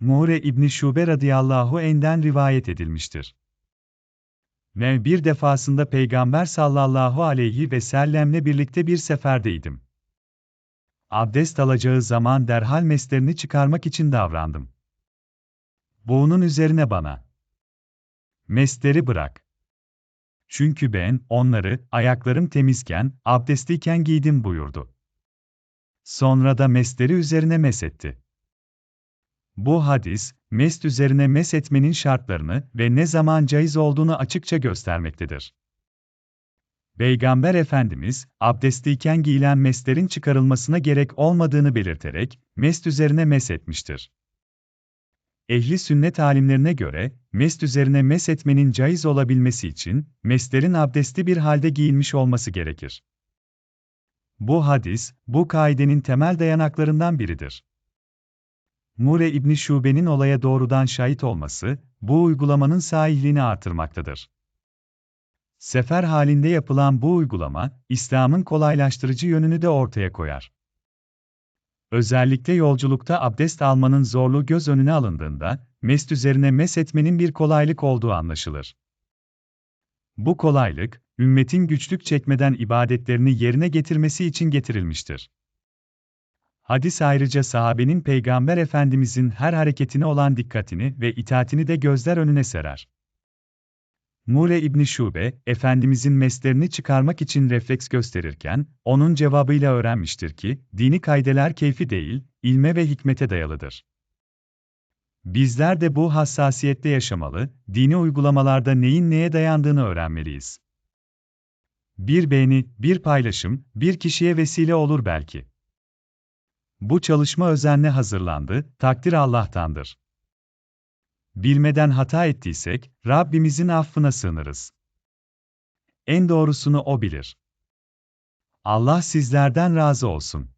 Muğre İbni Şube radıyallahu en'den rivayet edilmiştir. Ve bir defasında Peygamber sallallahu aleyhi ve sellemle birlikte bir seferdeydim. Abdest alacağı zaman derhal meslerini çıkarmak için davrandım. Bunun üzerine bana. Mesleri bırak. Çünkü ben, onları, ayaklarım temizken, abdestliyken giydim buyurdu. Sonra da mesleri üzerine mesetti. Bu hadis, mest üzerine mes etmenin şartlarını ve ne zaman caiz olduğunu açıkça göstermektedir. Peygamber Efendimiz, abdestliyken giyilen meslerin çıkarılmasına gerek olmadığını belirterek, mest üzerine mes etmiştir. Ehli sünnet alimlerine göre, mest üzerine mes etmenin caiz olabilmesi için, meslerin abdestli bir halde giyilmiş olması gerekir. Bu hadis, bu kaidenin temel dayanaklarından biridir. Mure İbni Şube'nin olaya doğrudan şahit olması, bu uygulamanın sahihliğini artırmaktadır. Sefer halinde yapılan bu uygulama, İslam'ın kolaylaştırıcı yönünü de ortaya koyar. Özellikle yolculukta abdest almanın zorluğu göz önüne alındığında, mest üzerine mes etmenin bir kolaylık olduğu anlaşılır. Bu kolaylık, ümmetin güçlük çekmeden ibadetlerini yerine getirmesi için getirilmiştir. Hadis ayrıca sahabenin Peygamber Efendimizin her hareketine olan dikkatini ve itaatini de gözler önüne serer. Mule İbni Şube, Efendimizin meslerini çıkarmak için refleks gösterirken, onun cevabıyla öğrenmiştir ki, dini kaydeler keyfi değil, ilme ve hikmete dayalıdır. Bizler de bu hassasiyette yaşamalı, dini uygulamalarda neyin neye dayandığını öğrenmeliyiz. Bir beğeni, bir paylaşım, bir kişiye vesile olur belki. Bu çalışma özenle hazırlandı, takdir Allah'tandır. Bilmeden hata ettiysek, Rabbimizin affına sığınırız. En doğrusunu O bilir. Allah sizlerden razı olsun.